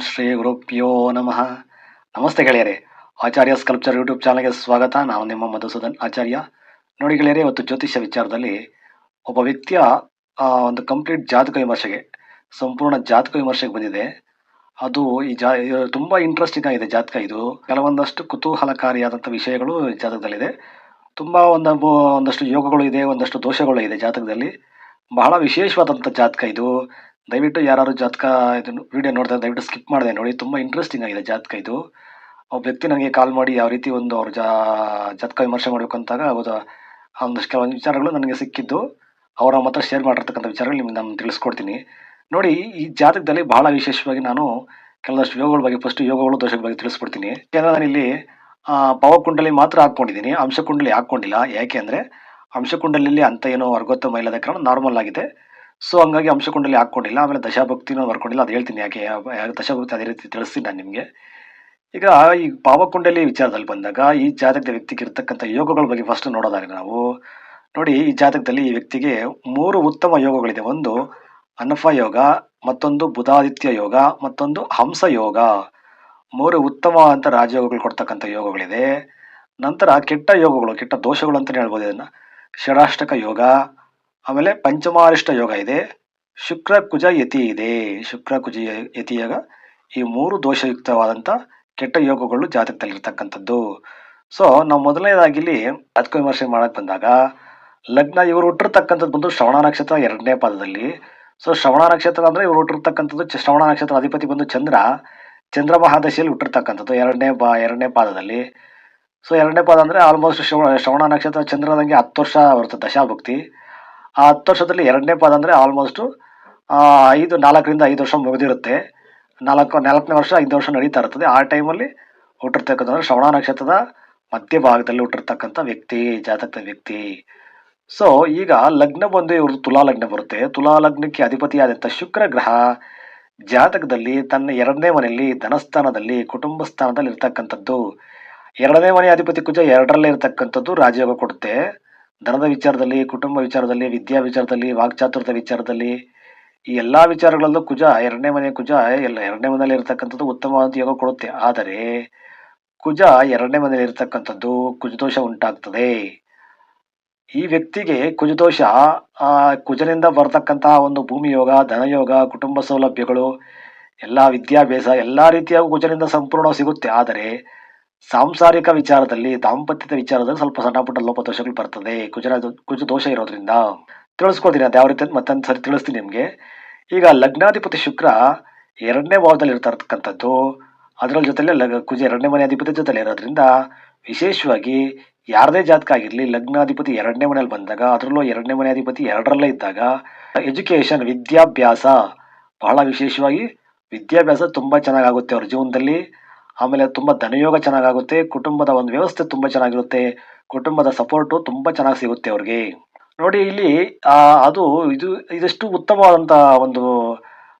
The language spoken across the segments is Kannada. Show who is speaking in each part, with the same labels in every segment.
Speaker 1: ಶ್ರೀ ಗುರುಪ್ಯೋ ನಮಃ. ನಮಸ್ತೆ ಗೆಳೆಯರೆ, ಆಚಾರ್ಯ ಸ್ಕಲ್ಪ್ಚರ್ ಯೂಟ್ಯೂಬ್ ಚಾನಲ್ಗೆ ಸ್ವಾಗತ. ನಾನು ನಿಮ್ಮ ಮಧುಸೂದನ್ ಆಚಾರ್ಯ. ನೋಡಿ ಗೆಳೆಯರೆ, ಇವತ್ತು ಜ್ಯೋತಿಷ್ಯ ವಿಚಾರದಲ್ಲಿ ಒಬ್ಬ ವ್ಯಕ್ತಿಯ ಒಂದು ಕಂಪ್ಲೀಟ್ ಜಾತಕ ವಿಮರ್ಶೆಗೆ, ಸಂಪೂರ್ಣ ಜಾತಕ ವಿಮರ್ಶೆಗೆ ಬಂದಿದೆ. ಅದು ಈ ಜಾ ತುಂಬ ಇಂಟ್ರೆಸ್ಟಿಂಗ್ ಆಗಿದೆ ಜಾತಕ ಇದು. ಕೆಲವೊಂದಷ್ಟು ಕುತೂಹಲಕಾರಿಯಾದಂಥ ವಿಷಯಗಳು ಜಾತಕದಲ್ಲಿದೆ. ತುಂಬ ಒಂದು ಒಂದಷ್ಟು ಯೋಗಗಳು ಇದೆ, ಒಂದಷ್ಟು ದೋಷಗಳು ಇದೆ ಜಾತಕದಲ್ಲಿ. ಬಹಳ ವಿಶೇಷವಾದಂಥ ಜಾತಕ ಇದು. ದಯವಿಟ್ಟು ಯಾರು ಜಾತಕ ಇದನ್ನು ವಿಡಿಯೋ ನೋಡ್ತಾರೆ ದಯವಿಟ್ಟು ಸ್ಕಿಪ್ ಮಾಡಿದೆ ನೋಡಿ. ತುಂಬ ಇಂಟ್ರೆಸ್ಟಿಂಗ್ ಆಗಿದೆ ಜಾತಕ ಇದು. ಒಬ್ಬ ವ್ಯಕ್ತಿ ನನಗೆ ಕಾಲ್ ಮಾಡಿ ಯಾವ ರೀತಿ ಒಂದು ಅವ್ರ ಜಾತಕ ವಿಮರ್ಶೆ ಮಾಡಬೇಕು ಅಂತಾಗ ಹೌದಾ? ಒಂದಷ್ಟು ಕೆಲವೊಂದು ವಿಚಾರಗಳು ನನಗೆ ಸಿಕ್ಕಿದ್ದು. ಅವರ ಮಾತ್ರ ಶೇರ್ ಮಾಡಿರ್ತಕ್ಕಂಥ ವಿಚಾರಗಳು ನಿಮ್ಗೆ ನಾನು ತಿಳಿಸ್ಕೊಡ್ತೀನಿ. ನೋಡಿ ಈ ಜಾತಕದಲ್ಲಿ ಬಹಳ ವಿಶೇಷವಾಗಿ ನಾನು ಕೆಲವಷ್ಟು ಯೋಗಗಳ ಬಗ್ಗೆ ಫಸ್ಟ್ ಯೋಗಗಳು ದೋಷಗಳ ಬಗ್ಗೆ ತಿಳಿಸ್ಕೊಡ್ತೀನಿ. ಯಾಕಂದ್ರೆ ನಾನಿಲ್ಲಿ ಆ, ಭಾವಕುಂಡಲಿ ಮಾತ್ರ ಹಾಕ್ಕೊಂಡಿದ್ದೀನಿ. ಅಂಶಕುಂಡಲಿ ಹಾಕ್ಕೊಂಡಿಲ್ಲ. ಯಾಕೆ ಅಂದರೆ ಅಂಶಕುಂಡಲಿಯಲ್ಲಿ ಅಂತ ಏನೋ ವರ್ಗೋತ್ತ ಮೈಲದ ಕಾರಣ ನಾರ್ಮಲ್ ಆಗಿದೆ. ಸೊ ಹಂಗಾಗಿ ಅಂಶಕುಂಡಲಿ ಹಾಕ್ಕೊಂಡಿಲ್ಲ. ಆಮೇಲೆ ದಶಾಭಕ್ತಿನೂ ಬರ್ಕೊಂಡಿಲ್ಲ. ಅದು ಹೇಳ್ತೀನಿ ಯಾಕೆ ದಶಾಭಕ್ತಿ ಅದೇ ರೀತಿ ತಿಳಿಸ್ತೀನಿ ನಾನು ನಿಮಗೆ. ಈಗ ಈ ಭಾವಕುಂಡಲಿ ವಿಚಾರದಲ್ಲಿ ಬಂದಾಗ ಈ ಜಾತಕದ ವ್ಯಕ್ತಿಗೆ ಇರ್ತಕ್ಕಂಥ ಯೋಗಗಳ ಬಗ್ಗೆ ಫಸ್ಟ್ ನೋಡೋದಾಗ ನಾವು, ನೋಡಿ ಈ ಜಾತಕದಲ್ಲಿ ಈ ವ್ಯಕ್ತಿಗೆ ಮೂರು ಉತ್ತಮ ಯೋಗಗಳಿದೆ. ಒಂದು ಅನಫ ಯೋಗ, ಮತ್ತೊಂದು ಬುಧಾದಿತ್ಯ ಯೋಗ, ಮತ್ತೊಂದು ಹಂಸ ಯೋಗ. ಮೂರು ಉತ್ತಮ ಅಂತ ರಾಜಯೋಗಗಳು ಕೊಡ್ತಕ್ಕಂಥ ಯೋಗಗಳಿದೆ. ನಂತರ ಕೆಟ್ಟ ಯೋಗಗಳು, ಕೆಟ್ಟ ದೋಷಗಳು ಅಂತಲೇ ಹೇಳ್ಬೋದು ಇದನ್ನು. ಷಡಾಷ್ಟಕ ಯೋಗ ಆಮೇಲೆ ಪಂಚಮಾರಿಷ್ಟ ಯೋಗ ಇದೆ. ಶುಕ್ರ ಕುಜ ಯತಿ ಇದೆ. ಶುಕ್ರ ಕುಜ ಯತಿ ಯೋಗ ಈ ಮೂರು ದೋಷಯುಕ್ತವಾದಂಥ ಕೆಟ್ಟ ಯೋಗಗಳು ಜಾತಕದಲ್ಲಿರ್ತಕ್ಕಂಥದ್ದು. ಸೊ ನಾವು ಮೊದಲನೇದಾಗಿ ಇಲ್ಲಿ ವಿಮರ್ಶೆ ಮಾಡಕ್ ಬಂದಾಗ, ಲಗ್ನ ಇವರು ಹುಟ್ಟಿರ್ತಕ್ಕಂಥದ್ದು ಬಂದು ಶ್ರವಣ ನಕ್ಷತ್ರ ಎರಡನೇ ಪಾದದಲ್ಲಿ. ಸೊ ಶ್ರವಣ ನಕ್ಷತ್ರ ಅಂದ್ರೆ ಇವರು ಹುಟ್ಟಿರ್ತಕ್ಕಂಥದ್ದು ಶ್ರವಣ ನಕ್ಷತ್ರ ಅಧಿಪತಿ ಬಂದು ಚಂದ್ರ ಚಂದ್ರ ಮಹಾದಶಿಯಲ್ಲಿ ಹುಟ್ಟಿರ್ತಕ್ಕಂಥದ್ದು ಎರಡನೇ ಬಾ ಎರಡನೇ ಪಾದದಲ್ಲಿ. ಸೊ ಎರಡನೇ ಪಾದ ಅಂದ್ರೆ ಆಲ್ಮೋಸ್ಟ್ ಶ್ರವಣ ಶ್ರವಣ ನಕ್ಷತ್ರ ಚಂದ್ರದಂಗೆ ಹತ್ತು ವರ್ಷ ಬರುತ್ತೆ ದಶಾಭಕ್ತಿ. ಆ ಹತ್ತು ವರ್ಷದಲ್ಲಿ ಎರಡನೇ ಪದ ಅಂದರೆ ಆಲ್ಮೋಸ್ಟ್ ಐದು, ನಾಲ್ಕರಿಂದ ಐದು ವರ್ಷ ಮುಗಿದಿರುತ್ತೆ. ನಾಲ್ಕು, ನಾಲ್ಕನೇ ವರ್ಷ ಐದು ವರ್ಷ ನಡೀತಾ ಇರ್ತದೆ. ಆ ಟೈಮಲ್ಲಿ ಹುಟ್ಟಿರ್ತಕ್ಕಂಥ ಶ್ರವಣ ನಕ್ಷತ್ರದ ಮಧ್ಯಭಾಗದಲ್ಲಿ ಹುಟ್ಟಿರ್ತಕ್ಕಂಥ ವ್ಯಕ್ತಿ ಜಾತಕದ ವ್ಯಕ್ತಿ. ಸೊ ಈಗ ಲಗ್ನ ಬಂದು ಇವ್ರದ್ದು ತುಲಾ ಲಗ್ನ ಬರುತ್ತೆ. ತುಲಾ ಲಗ್ನಕ್ಕೆ ಅಧಿಪತಿಯಾದಂಥ ಶುಕ್ರ ಗ್ರಹ ಜಾತಕದಲ್ಲಿ ತನ್ನ ಎರಡನೇ ಮನೆಯಲ್ಲಿ ಧನಸ್ಥಾನದಲ್ಲಿ, ಕುಟುಂಬ ಸ್ಥಾನದಲ್ಲಿ ಇರ್ತಕ್ಕಂಥದ್ದು. ಎರಡನೇ ಮನೆ ಅಧಿಪತಿ ಕುಜ ಎರಡರಲ್ಲೇ ಇರತಕ್ಕಂಥದ್ದು ರಾಜಯೋಗ ಕೊಡುತ್ತೆ. ಧನದ ವಿಚಾರದಲ್ಲಿ, ಕುಟುಂಬ ವಿಚಾರದಲ್ಲಿ, ವಿದ್ಯಾ ವಿಚಾರದಲ್ಲಿ ವಾಕ್ಚಾತುರ್ಯದ ವಿಚಾರದಲ್ಲಿ ಈ ಎಲ್ಲಾ ವಿಚಾರಗಳಲ್ಲೂ ಕುಜ ಎರಡನೇ ಮನೆ ಕುಜ ಎಲ್ಲ ಎರಡನೇ ಮನೆಯಲ್ಲಿ ಇರತಕ್ಕಂಥದ್ದು ಉತ್ತಮವಾದ ಯೋಗ ಕೊಡುತ್ತೆ. ಆದರೆ ಕುಜ ಎರಡನೇ ಮನೆಯಲ್ಲಿ ಇರತಕ್ಕಂಥದ್ದು ಕುಜದೋಷ ಉಂಟಾಗ್ತದೆ. ಈ ವ್ಯಕ್ತಿಗೆ ಕುಜದೋಷ, ಆ ಕುಜನಿಂದ ಬರ್ತಕ್ಕಂತಹ ಒಂದು ಭೂಮಿ ಯೋಗ ಧನಯೋಗ, ಕುಟುಂಬ ಸೌಲಭ್ಯಗಳು, ಎಲ್ಲಾ ವಿದ್ಯಾಭ್ಯಾಸ, ಎಲ್ಲಾ ರೀತಿಯ ಕುಜನಿಂದ ಸಂಪೂರ್ಣ ಸಿಗುತ್ತೆ. ಆದರೆ ಸಾಂಸಾರಿಕ ವಿಚಾರದಲ್ಲಿ, ದಾಂಪತ್ಯದ ವಿಚಾರದಲ್ಲಿ ಸ್ವಲ್ಪ ಸಣ್ಣ ಪುಟ್ಟ ಲೋಪದೋಷಗಳು ಬರ್ತದೆ. ಕುಜರ ಕುಜ ದೋಷ ಇರೋದ್ರಿಂದ. ತಿಳಿಸ್ಕೊಡ್ತೀನಿ ಅದು ಯಾವ ರೀತಿ ಮತ್ತೊಂದು ಸರಿ ತಿಳಿಸ್ತೀನಿ ನಿಮಗೆ. ಈಗ ಲಗ್ನಾಧಿಪತಿ ಶುಕ್ರ ಎರಡನೇ ಭಾವದಲ್ಲಿ ಇರ್ತಾ ಇರ್ತಕ್ಕಂಥದ್ದು. ಅದರ ಜೊತೆಲೇ ಲಗ್, ಕುಜ ಎರಡನೇ ಮನೆ ಅಧಿಪತಿ ಜೊತೆಲಿ ಇರೋದ್ರಿಂದ ವಿಶೇಷವಾಗಿ ಯಾರದೇ ಜಾತಕ ಆಗಿರಲಿ, ಲಗ್ನಾಧಿಪತಿ ಎರಡನೇ ಮನೆಯಲ್ಲಿ ಬಂದಾಗ, ಅದರಲ್ಲೂ ಎರಡನೇ ಮನೆ ಅಧಿಪತಿ ಎರಡರಲ್ಲೇ ಇದ್ದಾಗ ಎಜುಕೇಶನ್ ವಿದ್ಯಾಭ್ಯಾಸ ಬಹಳ ವಿಶೇಷವಾಗಿ ವಿದ್ಯಾಭ್ಯಾಸ ತುಂಬಾ ಚೆನ್ನಾಗಾಗುತ್ತೆ ಅವ್ರ ಜೀವನದಲ್ಲಿ. ಆಮೇಲೆ ತುಂಬ ಧನಯೋಗ ಚೆನ್ನಾಗಾಗುತ್ತೆ, ಕುಟುಂಬದ ಒಂದು ವ್ಯವಸ್ಥೆ ತುಂಬ ಚೆನ್ನಾಗಿರುತ್ತೆ, ಕುಟುಂಬದ ಸಪೋರ್ಟು ತುಂಬ ಚೆನ್ನಾಗಿ ಸಿಗುತ್ತೆ ಅವ್ರಿಗೆ. ನೋಡಿ ಇಲ್ಲಿ ಅದು ಇದು, ಇದಷ್ಟು ಉತ್ತಮವಾದಂಥ ಒಂದು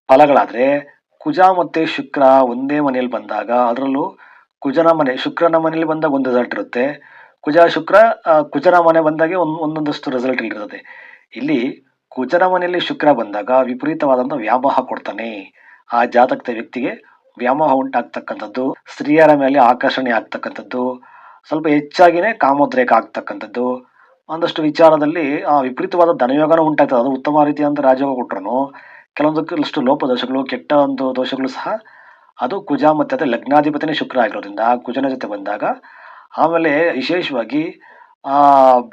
Speaker 1: ಫಲಗಳಾದ್ರೆ ಕುಜ ಮತ್ತೆ ಶುಕ್ರ ಒಂದೇ ಮನೆಯಲ್ಲಿ ಬಂದಾಗ ಅದರಲ್ಲೂ ಕುಜನ ಮನೆ, ಶುಕ್ರನ ಮನೆಯಲ್ಲಿ ಬಂದಾಗ ಒಂದು ರಿಸಲ್ಟ್ ಇರುತ್ತೆ. ಕುಜ, ಶುಕ್ರ ಕುಜನ ಮನೆ ಬಂದಾಗ ಒಂದು, ಒಂದೊಂದಷ್ಟು ರಿಸಲ್ಟ್ ಇರ್ತದೆ ಇಲ್ಲಿ ಕುಜನ ಮನೆಯಲ್ಲಿ ಶುಕ್ರ ಬಂದಾಗ ವಿಪರೀತವಾದಂಥ ವ್ಯಾಮೋಹ ಕೊಡ್ತಾನೆ ಆ ಜಾತಕದ ವ್ಯಕ್ತಿಗೆ. ವ್ಯಾಮೋಹ ಉಂಟಾಗ್ತಕ್ಕಂಥದ್ದು, ಸ್ತ್ರೀಯರ ಮೇಲೆ ಆಕರ್ಷಣೆ ಆಗ್ತಕ್ಕಂಥದ್ದು, ಸ್ವಲ್ಪ ಹೆಚ್ಚಾಗಿನೇ ಕಾಮೋದ್ರೇಕ ಆಗ್ತಕ್ಕಂಥದ್ದು. ಒಂದಷ್ಟು ವಿಚಾರದಲ್ಲಿ, ಆ ವಿಪರೀತವಾದ ಧನಯೋಗನ ಉಂಟಾಗ್ತದೆ ಅದು ಉತ್ತಮ ರೀತಿಯಾದಂಥ ರಾಜಯೋಗ ಕೊಟ್ಟರು ಕೆಲವೊಂದಷ್ಟು ಲೋಪದೋಷಗಳು, ಕೆಟ್ಟ ಒಂದು ದೋಷಗಳು ಸಹ ಅದು ಕುಜ ಮತ್ತೆ ಅದೇ ಲಗ್ನಾಧಿಪತಿನೇ ಶುಕ್ರ ಆಗಿರೋದ್ರಿಂದ ಆ ಕುಜನ ಜೊತೆ ಬಂದಾಗ, ಆಮೇಲೆ ವಿಶೇಷವಾಗಿ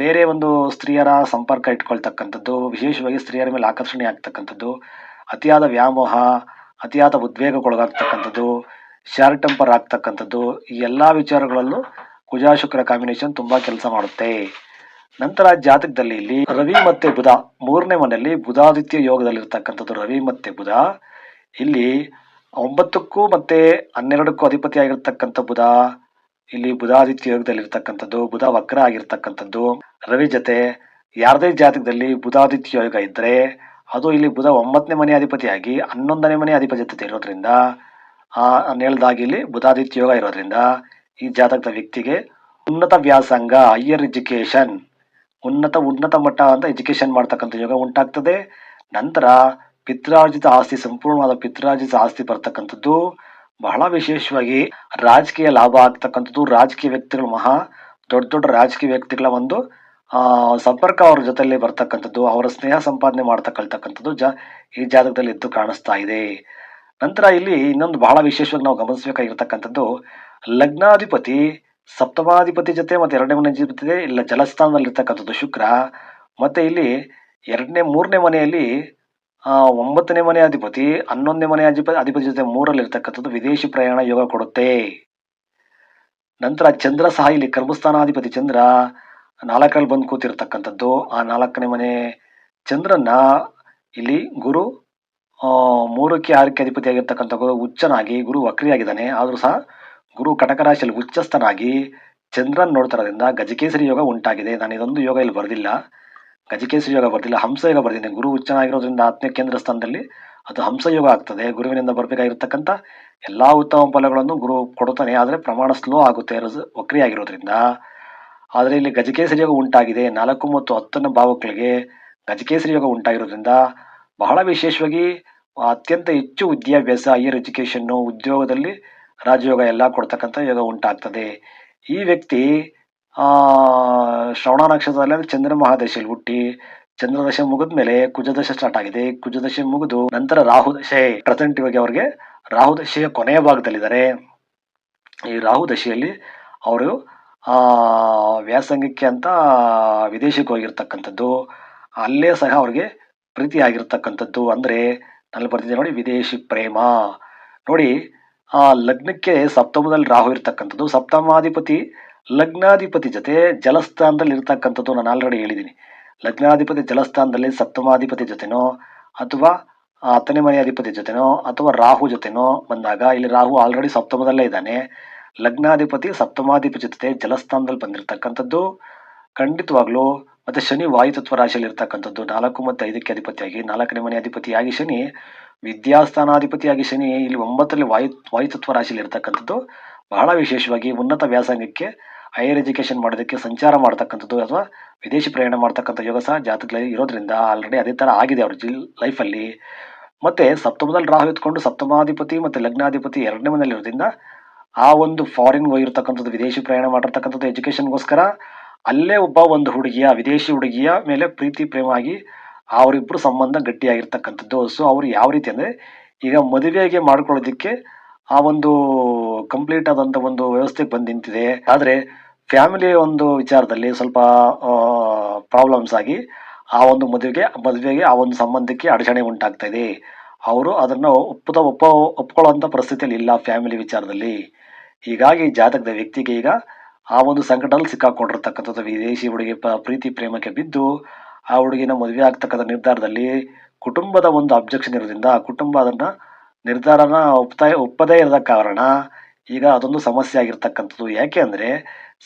Speaker 1: ಬೇರೆ ಒಂದು ಸ್ತ್ರೀಯರ ಸಂಪರ್ಕ ಇಟ್ಕೊಳ್ತಕ್ಕಂಥದ್ದು, ವಿಶೇಷವಾಗಿ ಸ್ತ್ರೀಯರ ಮೇಲೆ ಆಕರ್ಷಣೆ ಆಗ್ತಕ್ಕಂಥದ್ದು, ಅತಿಯಾದ ವ್ಯಾಮೋಹ ಅತಿಯಾದ ಉದ್ವೇಗಕ್ಕೊಳಗಾಗ್ತಕ್ಕಂಥದ್ದು ಶಾರ್ಟ್ ಟೆಂಪರ್ ಆಗ್ತಕ್ಕಂಥದ್ದು, ಈ ಎಲ್ಲ ವಿಚಾರಗಳಲ್ಲೂ ಕುಜಾ ಶುಕ್ರ ಕಾಂಬಿನೇಷನ್ ತುಂಬಾ ಕೆಲಸ ಮಾಡುತ್ತೆ. ನಂತರ ಜಾತಕದಲ್ಲಿ ಇಲ್ಲಿ ರವಿ ಮತ್ತೆ ಬುಧ, ಮೂರನೇ ಮನೆಯಲ್ಲಿ ಬುಧಾದಿತ್ಯ ಯೋಗದಲ್ಲಿರ್ತಕ್ಕಂಥದ್ದು ರವಿ ಮತ್ತೆ ಬುಧ. ಇಲ್ಲಿ ಒಂಬತ್ತಕ್ಕೂ ಮತ್ತೆ ಹನ್ನೆರಡಕ್ಕೂ ಅಧಿಪತಿ ಆಗಿರ್ತಕ್ಕಂಥ ಬುಧ, ಇಲ್ಲಿ ಬುಧಾದಿತ್ಯ ಯೋಗದಲ್ಲಿರ್ತಕ್ಕಂಥದ್ದು, ಬುಧ ವಕ್ರ ಆಗಿರ್ತಕ್ಕಂಥದ್ದು. ರವಿ ಜೊತೆ ಯಾರದೇ ಜಾತಕದಲ್ಲಿ ಬುಧಾದಿತ್ಯ ಯೋಗ ಇದ್ರೆ ಅದು ಇಲ್ಲಿ ಬುಧ ಒಂಬತ್ತನೇ ಮನೆ ಅಧಿಪತಿಯಾಗಿ ಹನ್ನೊಂದನೇ ಮನೆ ಅಧಿಪತಿ ಇರೋದ್ರಿಂದ ನೇಳ್ದಾಗಿ ಇಲ್ಲಿ ಬುಧಾದಿತ್ಯ ಯೋಗ ಇರೋದ್ರಿಂದ ಈ ಜಾತಕದ ವ್ಯಕ್ತಿಗೆ ಉನ್ನತ ವ್ಯಾಸಂಗ ಹೈಯರ್ ಎಜುಕೇಶನ್ ಉನ್ನತ ಉನ್ನತ ಮಟ್ಟ ಅಂತ ಎಜುಕೇಶನ್ ಮಾಡ್ತಕ್ಕಂಥ ಯೋಗ ಉಂಟಾಗ್ತದೆ. ನಂತರ ಪಿತ್ರಾರ್ಜಿತ ಆಸ್ತಿ, ಸಂಪೂರ್ಣವಾದ ಪಿತ್ರಾರ್ಜಿತ ಆಸ್ತಿ ಬರ್ತಕ್ಕಂಥದ್ದು, ಬಹಳ ವಿಶೇಷವಾಗಿ ರಾಜಕೀಯ ಲಾಭ ಆಗ್ತಕ್ಕಂಥದ್ದು ರಾಜಕೀಯ ವ್ಯಕ್ತಿಗಳು ಮಹಾ ದೊಡ್ಡ ದೊಡ್ಡ ರಾಜಕೀಯ ವ್ಯಕ್ತಿಗಳ ಒಂದು ಸಂಪರ್ಕ ಅವ್ರ ಜೊತೆಯಲ್ಲಿ ಬರ್ತಕ್ಕಂಥದ್ದು, ಅವರ ಸ್ನೇಹ ಸಂಪಾದನೆ ಮಾಡ್ತಕ್ಕಂಥದ್ದು ಜ, ಈ ಜಾತಕದಲ್ಲಿ ಎದ್ದು ಕಾಣಿಸ್ತಾ ಇದೆ. ನಂತರ ಇಲ್ಲಿ ಇನ್ನೊಂದು ಬಹಳ ವಿಶೇಷವಾಗಿ ನಾವು ಗಮನಿಸಬೇಕಾಗಿರ್ತಕ್ಕಂಥದ್ದು, ಲಗ್ನಾಧಿಪತಿ, ಸಪ್ತಮಾಧಿಪತಿ ಜೊತೆ ಮತ್ತೆ ಎರಡನೇ ಮನೆ ಅಧಿಪತಿ ಇಲ್ಲ ಜಲಸ್ಥಾನದಲ್ಲಿರ್ತಕ್ಕಂಥದ್ದು ಶುಕ್ರ. ಮತ್ತೆ ಇಲ್ಲಿ ಎರಡನೇ, ಮೂರನೇ ಮನೆಯಲ್ಲಿ ಒಂಬತ್ತನೇ ಮನೆ ಅಧಿಪತಿ, ಹನ್ನೊಂದನೇ ಮನೆ ಅಧಿಪತಿ ಅಧಿಪತಿ ಜೊತೆ ಮೂರಲ್ಲಿ ಇರ್ತಕ್ಕಂಥದ್ದು ವಿದೇಶಿ ಪ್ರಯಾಣ ಯೋಗ ಕೊಡುತ್ತೆ. ನಂತರ ಚಂದ್ರ ಸಹ ಇಲ್ಲಿ ಕರ್ಮಸ್ಥಾನಾಧಿಪತಿ ಚಂದ್ರ ನಾಲ್ಕರಲ್ಲಿ ಬಂದು ಕೂತಿರ್ತಕ್ಕಂಥದ್ದು, ಆ ನಾಲ್ಕನೇ ಮನೆ ಚಂದ್ರನ ಇಲ್ಲಿ ಗುರು ಮೂರಕ್ಕೆ ಆರಕ್ಕೆ ಅಧಿಪತಿ ಆಗಿರ್ತಕ್ಕಂಥ ಗುರು ಉಚ್ಚನಾಗಿ ಗುರು ವಕ್ರಿಯಾಗಿದ್ದಾನೆ. ಆದರೂ ಸಹ ಗುರು ಕಟಕ ರಾಶಿಯಲ್ಲಿ ಉಚ್ಚಸ್ಥನಾಗಿ ಚಂದ್ರನ್ ನೋಡ್ತಾರದ್ರಿಂದ ಗಜಕೇಸರಿ ಯೋಗ ಉಂಟಾಗಿದೆ. ನಾನು ಇದೊಂದು ಯೋಗ ಇಲ್ಲಿ ಬರೆದಿಲ್ಲ. ಗಜಕೇಸರಿ ಯೋಗ ಬರ್ದಿಲ್ಲ, ಹಂಸ ಯೋಗ ಬರ್ದಿದ್ದೀನಿ ಗುರು ಉಚ್ಚನಾಗಿರೋದ್ರಿಂದ ಆತ್ಮೀಯ ಕೇಂದ್ರ ಸ್ಥಾನದಲ್ಲಿ ಅದು ಹಂಸ ಯೋಗ ಆಗ್ತದೆ. ಗುರುವಿನಿಂದ ಬರಬೇಕಾಗಿರ್ತಕ್ಕಂಥ ಎಲ್ಲಾ ಉತ್ತಮ ಫಲಗಳನ್ನು ಗುರು ಕೊಡುತ್ತಾನೆ. ಆದರೆ ಪ್ರಮಾಣ ಸ್ಲೋ ಆಗುತ್ತೆ ವಕ್ರಿಯಾಗಿರೋದ್ರಿಂದ. ಆದರೆ ಇಲ್ಲಿ ಗಜಕೇಸರಿ ಯೋಗ ಉಂಟಾಗಿದೆ. ನಾಲ್ಕು ಮತ್ತು ಹತ್ತನೇ ಭಾವಗಳಿಗೆ ಗಜಕೇಸರಿ ಯೋಗ ಉಂಟಾಗಿರೋದ್ರಿಂದ ಬಹಳ ವಿಶೇಷವಾಗಿ ಅತ್ಯಂತ ಹೆಚ್ಚು ವಿದ್ಯಾಭ್ಯಾಸ ಹೈಯರ್ ಎಜುಕೇಷನ್ನು ಉದ್ಯೋಗದಲ್ಲಿ ರಾಜಯೋಗ ಎಲ್ಲ ಕೊಡ್ತಕ್ಕಂಥ ಯೋಗ ಉಂಟಾಗ್ತದೆ. ಈ ವ್ಯಕ್ತಿ ಶ್ರವಣ ನಕ್ಷತ್ರದಲ್ಲಿ ಚಂದ್ರ ಮಹಾದಶೆಯಲ್ಲಿ ಹುಟ್ಟಿ, ಚಂದ್ರದಶೆ ಮುಗಿದ ಮೇಲೆ ಕುಜದಶೆ ಸ್ಟಾರ್ಟ್ ಆಗಿದೆ. ಕುಜದಶೆ ಮುಗಿದು ನಂತರ ರಾಹುದಶೆ ಪ್ರೆಸೆಂಟ್ ಇವಾಗ ಅವ್ರಿಗೆ ರಾಹು ದಶೆಯ ಕೊನೆಯ ಭಾಗದಲ್ಲಿದ್ದಾರೆ. ಈ ರಾಹು ದಶೆಯಲ್ಲಿ ಅವರು ವ್ಯಾಸಂಗಕ್ಕೆ ಅಂತ ವಿದೇಶಕ್ಕೆ ಹೋಗಿರ್ತಕ್ಕಂಥದ್ದು, ಅಲ್ಲೇ ಸಹ ಅವ್ರಿಗೆ ಪ್ರೀತಿ ಆಗಿರ್ತಕ್ಕಂಥದ್ದು ಅಂದ್ರೆ ನಲ್ಲಿ ಬರ್ತಿದೆ ನೋಡಿ ವಿದೇಶಿ ಪ್ರೇಮ. ನೋಡಿ, ಆ ಲಗ್ನಕ್ಕೆ ಸಪ್ತಮದಲ್ಲಿ ರಾಹು ಇರ್ತಕ್ಕಂಥದ್ದು. ಸಪ್ತಮಾಧಿಪತಿ, ಲಗ್ನಾಧಿಪತಿ ಜೊತೆ ಜಲಸ್ಥಾನದಲ್ಲಿ ಇರ್ತಕ್ಕಂಥದ್ದು ನಾನು ಆಲ್ರೆಡಿ ಹೇಳಿದ್ದೀನಿ. ಲಗ್ನಾಧಿಪತಿ ಜಲಸ್ಥಾನದಲ್ಲಿ ಸಪ್ತಮಾಧಿಪತಿ ಜೊತೆನೋ, ಅಥವಾ ಹತ್ತನೇ ಮನೆ ಅಧಿಪತಿ ಜೊತೆನೋ, ಅಥವಾ ರಾಹು ಜೊತೆನೋ ಬಂದಾಗ, ಇಲ್ಲಿ ರಾಹು ಆಲ್ರೆಡಿ ಸಪ್ತಮದಲ್ಲೇ ಇದ್ದಾನೆ. ಲಗ್ನಾಧಿಪತಿ ಸಪ್ತಮಾಧಿಪತಿ ಜೊತೆ ಜಲಸ್ಥಾನದಲ್ಲಿ ಬಂದಿರತಕ್ಕಂಥದ್ದು. ಖಂಡಿತವಾಗ್ಲೂ ಮತ್ತೆ ಶನಿ ವಾಯುತತ್ವ ರಾಶಿಯಲ್ಲಿ ಇರ್ತಕ್ಕಂಥದ್ದು. ನಾಲ್ಕು ಮತ್ತು ಐದಕ್ಕೆ ಅಧಿಪತಿಯಾಗಿ, ನಾಲ್ಕನೇ ಮನೆ ಅಧಿಪತಿಯಾಗಿ ಶನಿ, ವಿದ್ಯಾಸ್ಥಾನಾಧಿಪತಿಯಾಗಿ ಶನಿ, ಇಲ್ಲಿ ಒಂಬತ್ತರಲ್ಲಿ ವಾಯು, ವಾಯುತತ್ವ ರಾಶಿಯಲ್ಲಿ ಇರ್ತಕ್ಕಂಥದ್ದು. ಬಹಳ ವಿಶೇಷವಾಗಿ ಉನ್ನತ ವ್ಯಾಸಂಗಕ್ಕೆ ಹೈಯರ್ ಎಜುಕೇಶನ್ ಮಾಡೋದಕ್ಕೆ ಸಂಚಾರ ಮಾಡ್ತಕ್ಕಂಥದ್ದು ಅಥವಾ ವಿದೇಶಿ ಪ್ರಯಾಣ ಮಾಡ್ತಕ್ಕಂಥ ಯೋಗ ಸಹ ಜಾತಕದಲ್ಲಿ ಇರೋದ್ರಿಂದ ಆಲ್ರೆಡಿ ಅದೇ ಥರ ಆಗಿದೆ ಅವ್ರ ಜಿಲ್ ಲೈಫಲ್ಲಿ ಮತ್ತೆ ಸಪ್ತಮದಲ್ಲಿ ರಾಹು ಎತ್ಕೊಂಡು ಸಪ್ತಮಾಧಿಪತಿ ಮತ್ತು ಲಗ್ನಾಧಿಪತಿ ಎರಡನೇ ಮನೆಯಲ್ಲಿ ಇರೋದ್ರಿಂದ ಆ ಒಂದು ಫಾರಿನ್ ಹೋಗಿರ್ತಕ್ಕಂಥದ್ದು, ವಿದೇಶಿ ಪ್ರಯಾಣ ಮಾಡಿರ್ತಕ್ಕಂಥದ್ದು ಎಜುಕೇಶನ್ಗೋಸ್ಕರ ಅಲ್ಲೇ ಒಬ್ಬ ಒಂದು ಹುಡುಗಿಯ, ವಿದೇಶಿ ಹುಡುಗಿಯ ಮೇಲೆ ಪ್ರೀತಿ ಪ್ರೇಮ ಆಗಿ ಅವರಿಬ್ಬರು ಸಂಬಂಧ ಗಟ್ಟಿಯಾಗಿರ್ತಕ್ಕಂಥದ್ದು. ಸೊ ಅವ್ರು ಯಾವ ರೀತಿ ಅಂದರೆ ಈಗ ಮದುವೆಗೆ ಮಾಡ್ಕೊಳ್ಳೋದಕ್ಕೆ ಆ ಒಂದು ಕಂಪ್ಲೀಟ್ ಆದಂಥ ಒಂದು ವ್ಯವಸ್ಥೆಗೆ ಬಂದು ನಿಂತಿದೆ. ಆದರೆ ಫ್ಯಾಮಿಲಿ ಒಂದು ವಿಚಾರದಲ್ಲಿ ಸ್ವಲ್ಪ ಪ್ರಾಬ್ಲಮ್ಸ್ ಆಗಿ ಆ ಒಂದು ಮದುವೆಗೆ ಮದುವೆಗೆ ಆ ಒಂದು ಸಂಬಂಧಕ್ಕೆ ಅಡಚಣೆ ಉಂಟಾಗ್ತಾ ಇದೆ. ಅವರು ಅದನ್ನು ಒಪ್ಪದ ಒಪ್ಪ ಒಪ್ಕೊಳ್ಳೋಂಥ ಪರಿಸ್ಥಿತಿಯಲ್ಲಿ ಇಲ್ಲ ಫ್ಯಾಮಿಲಿ ವಿಚಾರದಲ್ಲಿ. ಹೀಗಾಗಿ ಜಾತಕದ ವ್ಯಕ್ತಿಗೆ ಈಗ ಆ ಒಂದು ಸಂಕಟದಲ್ಲಿ ಸಿಕ್ಕಾಕೊಂಡಿರ್ತಕ್ಕಂಥದ್ದು ವಿದೇಶಿ ಹುಡುಗಿ ಪ್ರೀತಿ ಪ್ರೇಮಕ್ಕೆ ಬಿದ್ದು ಆ ಹುಡುಗಿನ ಮದುವೆ ಆಗ್ತಕ್ಕಂಥ ನಿರ್ಧಾರದಲ್ಲಿ ಕುಟುಂಬದ ಒಂದು ಅಬ್ಜೆಕ್ಷನ್ ಇರೋದ್ರಿಂದ ಆ ಕುಟುಂಬ ಅದನ್ನು ನಿರ್ಧಾರನ ಒಪ್ತಾ, ಒಪ್ಪದೇ ಇರದ ಕಾರಣ ಈಗ ಅದೊಂದು ಸಮಸ್ಯೆ ಆಗಿರ್ತಕ್ಕಂಥದ್ದು. ಯಾಕೆ ಅಂದರೆ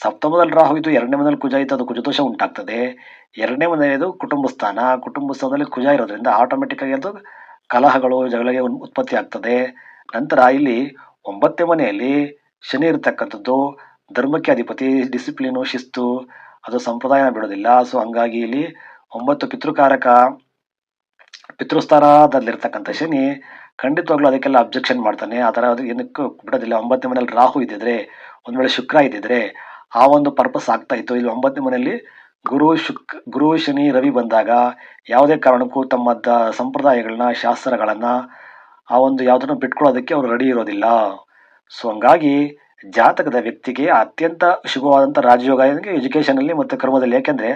Speaker 1: ಸಪ್ತಮದಲ್ಲಿ ರಾಹು ಇದು ಎರಡನೇ ಮನೆಯಲ್ಲಿ ಕುಜ ಇತ್ತು ಅದು ಕುಜದೋಷ ಉಂಟಾಗ್ತದೆ. ಎರಡನೇ ಮನೆಯದು ಕುಟುಂಬ ಸ್ಥಾನ ಕುಟುಂಬ ಸ್ಥಾನದಲ್ಲಿ ಕುಜ ಇರೋದ್ರಿಂದ ಆಟೋಮೆಟಿಕ್ ಆಗಿ ಅದು ಕಲಹಗಳು, ಜಗಳಿಗೆ ಉತ್ಪತ್ತಿ ಆಗ್ತದೆ ನಂತರ ಇಲ್ಲಿ ಒಂಬತ್ತನೇ ಮನೆಯಲ್ಲಿ ಶನಿ ಇರತಕ್ಕಂಥದ್ದು ಧರ್ಮಕ್ಕೆ ಅಧಿಪತಿ ಡಿಸಿಪ್ಲಿನು ಶಿಸ್ತು, ಅದು ಸಂಪ್ರದಾಯನ ಬಿಡೋದಿಲ್ಲ. ಸೊ ಹಂಗಾಗಿ ಇಲ್ಲಿ ಒಂಬತ್ತು ಪಿತೃಕಾರಕ ಪಿತೃಸ್ಥಾನದಲ್ಲಿರ್ತಕ್ಕಂಥ ಶನಿ ಖಂಡಿತವಾಗ್ಲೂ ಅದಕ್ಕೆಲ್ಲ ಅಬ್ಜೆಕ್ಷನ್ ಮಾಡ್ತಾನೆ. ಆ ಥರ ಅದು ಏನಕ್ಕೂ ಬಿಡೋದಿಲ್ಲ. ಒಂಬತ್ತನೇ ಮನೇಲಿ ರಾಹು ಇದ್ದಿದ್ರೆ, ಒಂದು ವೇಳೆ ಶುಕ್ರ ಇದ್ದಿದ್ರೆ, ಆ ಒಂದು ಪರ್ಪಸ್ ಆಗ್ತಾ ಇತ್ತು. ಇಲ್ಲಿ ಒಂಬತ್ತನೇ ಮನೆಯಲ್ಲಿ ಗುರು, ಶುಕ್, ಗುರು, ಶನಿ, ರವಿ ಬಂದಾಗ ಯಾವುದೇ ಕಾರಣಕ್ಕೂ ತಮ್ಮ ದ ಸಂಪ್ರದಾಯಗಳನ್ನ, ಶಾಸ್ತ್ರಗಳನ್ನ ಆ ಒಂದು ಯಾವುದನ್ನು ಬಿಟ್ಕೊಳ್ಳೋದಕ್ಕೆ ಅವರು ರೆಡಿ ಇರೋದಿಲ್ಲ. ಸೊ ಹಂಗಾಗಿ ಜಾತಕದ ವ್ಯಕ್ತಿಗೆ ಅತ್ಯಂತ ಶುಭವಾದಂಥ ರಾಜಯೋಗ ಎಜುಕೇಷನಲ್ಲಿ ಮತ್ತು ಕರ್ಮದಲ್ಲಿ. ಯಾಕೆಂದ್ರೆ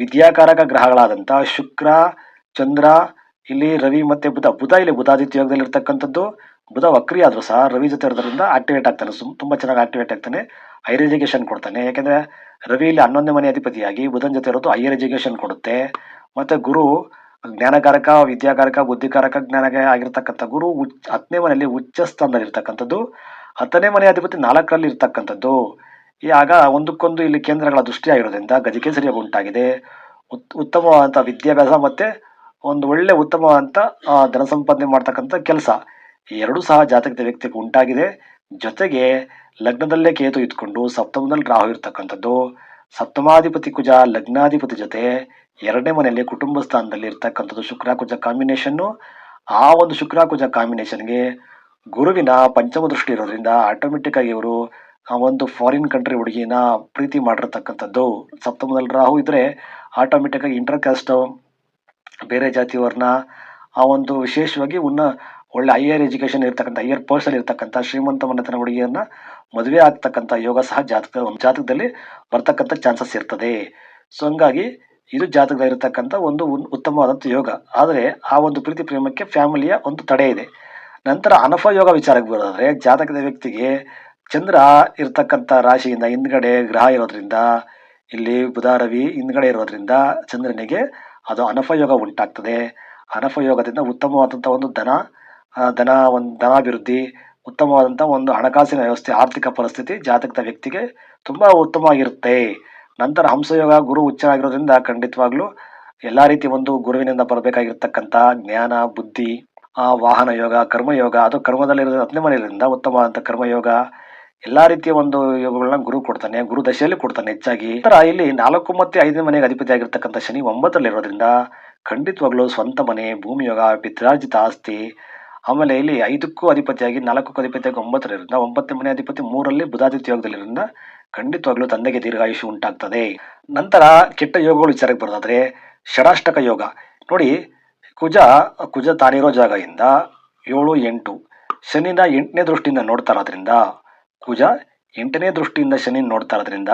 Speaker 1: ವಿದ್ಯಾಕಾರಕ ಗ್ರಹಗಳಾದಂಥ ಶುಕ್ರ, ಚಂದ್ರ, ಇಲ್ಲಿ ರವಿ ಮತ್ತೆ ಬುಧ. ಬುಧ ಇಲ್ಲಿ ಬುಧಾದಿತ್ಯ ಯೋಗದಲ್ಲಿ ಇರ್ತಕ್ಕಂಥದ್ದು. ಬುಧ ವಕ್ರಿ ಆದರೂ ಸಹ ರವಿ ಜೊತೆ ಇರೋದ್ರಿಂದ ಆಕ್ಟಿವೇಟ್ ಆಗ್ತಾನೆ. ಸುಮ್ ತುಂಬಾ ಚೆನ್ನಾಗಿ ಆಕ್ಟಿವೇಟ್ ಆಗ್ತಾನೆ. ಹೈಯರ್ ಎಜುಕೇಶನ್ ಕೊಡ್ತಾನೆ. ಯಾಕೆಂದ್ರೆ ರವಿ ಇಲ್ಲಿ ಹನ್ನೊಂದನೇ ಮನೆ ಅಧಿಪತಿಯಾಗಿ ಬುಧನ್ ಜೊತೆ ಇರೋದು ಹೈಯರ್ ಎಜುಕೇಶನ್ ಕೊಡುತ್ತೆ. ಮತ್ತೆ ಗುರು ಜ್ಞಾನಕಾರಕ, ವಿದ್ಯಾಕಾರಕ, ಬುದ್ಧಿಕಾರಕ ಜ್ಞಾನಕ ಆಗಿರ್ತಕ್ಕಂಥ ಗುರು ಉಚ್ ಹತ್ತನೇ ಮನೆಯಲ್ಲಿ ಉಚ್ಚ ಸ್ಥಾನದಲ್ಲಿ ಇರ್ತಕ್ಕಂಥದ್ದು ಹತ್ತನೇ ಮನೆ ಅಧಿಪತಿ ನಾಲ್ಕರಲ್ಲಿ ಇರ್ತಕ್ಕಂಥದ್ದು. ಆಗ ಒಂದಕ್ಕೊಂದು ಇಲ್ಲಿ ಕೇಂದ್ರಗಳ ದೃಷ್ಟಿ ಆಗಿರೋದ್ರಿಂದ ಗಜಕೇಸರಿಯಾಗಿ ಉಂಟಾಗಿದೆ. ಉತ್, ಉತ್ತಮವಾದಂಥ ವಿದ್ಯಾಭ್ಯಾಸ ಮತ್ತೆ ಒಂದು ಒಳ್ಳೆ ಉತ್ತಮವಾದಂಥ ಧನಸಂಪಾದನೆ ಧನ ಸಂಪಾದನೆ ಮಾಡ್ತಕ್ಕಂಥ ಕೆಲಸ. ಎರಡೂ ಸಹ ಜಾತಕದ ವ್ಯಕ್ತಿಗೆ ಉಂಟಾಗಿದೆ. ಜೊತೆಗೆ ಲಗ್ನದಲ್ಲೇ ಕೇತು ಇದ್ಕೊಂಡು ಸಪ್ತಮದಲ್ಲಿ ರಾಹು ಇರ್ತಕ್ಕಂಥದ್ದು. ಸಪ್ತಮಾಧಿಪತಿ ಕುಜ ಲಗ್ನಾಧಿಪತಿ ಜೊತೆ ಎರಡನೇ ಮನೆಯಲ್ಲಿ ಕುಟುಂಬ ಸ್ಥಾನದಲ್ಲಿ ಇರ್ತಕ್ಕಂಥದ್ದು ಶುಕ್ರ ಕುಜ ಕಾಂಬಿನೇಷನ್ನು ಆ ಒಂದು ಶುಕ್ರ ಕುಜ ಕಾಂಬಿನೇಷನ್ಗೆ ಗುರುವಿನ ಪಂಚಮ ದೃಷ್ಟಿ ಇರೋದ್ರಿಂದ ಆಟೋಮೆಟಿಕ್ ಆಗಿ ಇವರು ಆ ಒಂದು ಫಾರಿನ್ ಕಂಟ್ರಿ ಹುಡುಗಿನ ಪ್ರೀತಿ ಮಾಡಿರ್ತಕ್ಕಂಥದ್ದು. ಸಪ್ತಮದಲ್ಲಿ ರಾಹು ಇದ್ರೆ ಆಟೋಮೆಟಿಕ್ ಆಗಿ ಇಂಟರ್ ಕಾಸ್ಟ್ ಬೇರೆ ಜಾತಿಯವ್ರನ್ನ ಆ ಒಂದು ವಿಶೇಷವಾಗಿ ಉನ್ನ ಒಳ್ಳೆ ಹೈಯರ್ ಎಜುಕೇಶನ್ ಇರ್ತಕ್ಕಂಥ ಹೈಯರ್ ಪೋಸ್ಟಲ್ಲಿ ಇರ್ತಕ್ಕಂಥ, ಶ್ರೀಮಂತ ಮನೆತನ ಹುಡುಗಿಯನ್ನ ಮದುವೆ ಆಗ್ತಕ್ಕಂಥ ಯೋಗ ಸಹ ಜಾತಕ, ಜಾತಕದಲ್ಲಿ ಬರ್ತಕ್ಕಂಥ ಚಾನ್ಸಸ್ ಇರ್ತದೆ. ಸೊ ಹಂಗಾಗಿ ಇದು ಜಾತಕದಲ್ಲಿ ಇರತಕ್ಕಂಥ ಒಂದು ಉತ್ತಮವಾದಂಥ ಯೋಗ. ಆದರೆ ಆ ಒಂದು ಪ್ರೀತಿ ಪ್ರೇಮಕ್ಕೆ ಫ್ಯಾಮಿಲಿಯ ಒಂದು ತಡೆ ಇದೆ. ನಂತರ ಅನಫ ಯೋಗ ವಿಚಾರಕ್ಕೆ ಬರೋದಾದ್ರೆ, ಜಾತಕದ ವ್ಯಕ್ತಿಗೆ ಚಂದ್ರ ಇರ್ತಕ್ಕಂಥ ರಾಶಿಯಿಂದ ಹಿಂದ್ಗಡೆ ಗ್ರಹ ಇರೋದ್ರಿಂದ, ಇಲ್ಲಿ ಬುಧ, ರವಿ ಹಿಂದ್ಗಡೆ ಇರೋದ್ರಿಂದ ಚಂದ್ರನಿಗೆ ಅದು ಅನಫಯೋಗ ಉಂಟಾಗ್ತದೆ. ಅನಫಯೋಗದಿಂದ ಉತ್ತಮವಾದಂಥ ಒಂದು ಧನ ಧನ ಒಂದು, ಧನಾಭಿವೃದ್ಧಿ, ಉತ್ತಮವಾದಂಥ ಒಂದು ಹಣಕಾಸಿನ ವ್ಯವಸ್ಥೆ, ಆರ್ಥಿಕ ಪರಿಸ್ಥಿತಿ ಜಾತಕದ ವ್ಯಕ್ತಿಗೆ ತುಂಬ ಉತ್ತಮವಾಗಿರುತ್ತೆ. ನಂತರ ಹಂಸಯೋಗ, ಗುರು ಉಚ್ಚನಾಗಿರೋದ್ರಿಂದ ಖಂಡಿತವಾಗ್ಲೂ ಎಲ್ಲ ರೀತಿ ಒಂದು ಗುರುವಿನಿಂದ ಬರಬೇಕಾಗಿರ್ತಕ್ಕಂಥ ಜ್ಞಾನ, ಬುದ್ಧಿ ಆ ವಾಹನ ಯೋಗ ಕರ್ಮಯೋಗ ಅದು ಕರ್ಮದಲ್ಲಿರೋ ಹತ್ತನೇ ಮನೆಯಿಂದ ಉತ್ತಮವಾದಂಥ ಕರ್ಮಯೋಗ ಎಲ್ಲ ರೀತಿಯ ಒಂದು ಯೋಗಗಳನ್ನ ಗುರು ಕೊಡ್ತಾನೆ, ಗುರು ದಶೆಯಲ್ಲಿ ಕೊಡ್ತಾನೆ ಹೆಚ್ಚಾಗಿ. ನಂತರ ಇಲ್ಲಿ ನಾಲ್ಕು ಮತ್ತೆ ಐದನೇ ಮನೆಗೆ ಅಧಿಪತಿ ಆಗಿರ್ತಕ್ಕಂಥ ಶನಿ ಒಂಬತ್ತರಲ್ಲಿರೋದ್ರಿಂದ ಖಂಡಿತವಾಗ್ಲೂ ಸ್ವಂತ ಮನೆ, ಭೂಮಿ ಯೋಗ, ಪಿತ್ರಾರ್ಜಿತ ಆಸ್ತಿ, ಆಮೇಲೆ ಇಲ್ಲಿ ಐದಕ್ಕೂ ಅಧಿಪತಿಯಾಗಿ ನಾಲ್ಕು ಅಧಿಪತಿಯಾಗಿ ಒಂಬತ್ತರಿಂದ ಒಂಬತ್ತನೇ ಮನೆ ಅಧಿಪತಿ ಮೂರಲ್ಲಿ ಬುಧಾದಿತ್ಯ ಯೋಗದಲ್ಲಿರೋದ್ರಿಂದ ಖಂಡಿತವಾಗ್ಲೂ ತಂದೆಗೆ ದೀರ್ಘಾಯುಷು ಉಂಟಾಗ್ತದೆ. ನಂತರ ಕೆಟ್ಟ ಯೋಗಗಳು ವಿಚಾರಕ್ಕೆ ಬರೋದಾದ್ರೆ ಷಡಾಷ್ಟಕ ಯೋಗ. ನೋಡಿ ಕುಜ ಕುಜ ತಾನಿರೋ ಜಾಗದಿಂದ ಏಳು ಎಂಟು. ಶನಿನ ಎಂಟನೇ ದೃಷ್ಟಿಯಿಂದ ನೋಡ್ತಾ ಇರೋದ್ರಿಂದ ಕುಜ ಎಂಟನೇ ದೃಷ್ಟಿಯಿಂದ ಶನಿ ನೋಡ್ತಾ ಇರೋದ್ರಿಂದ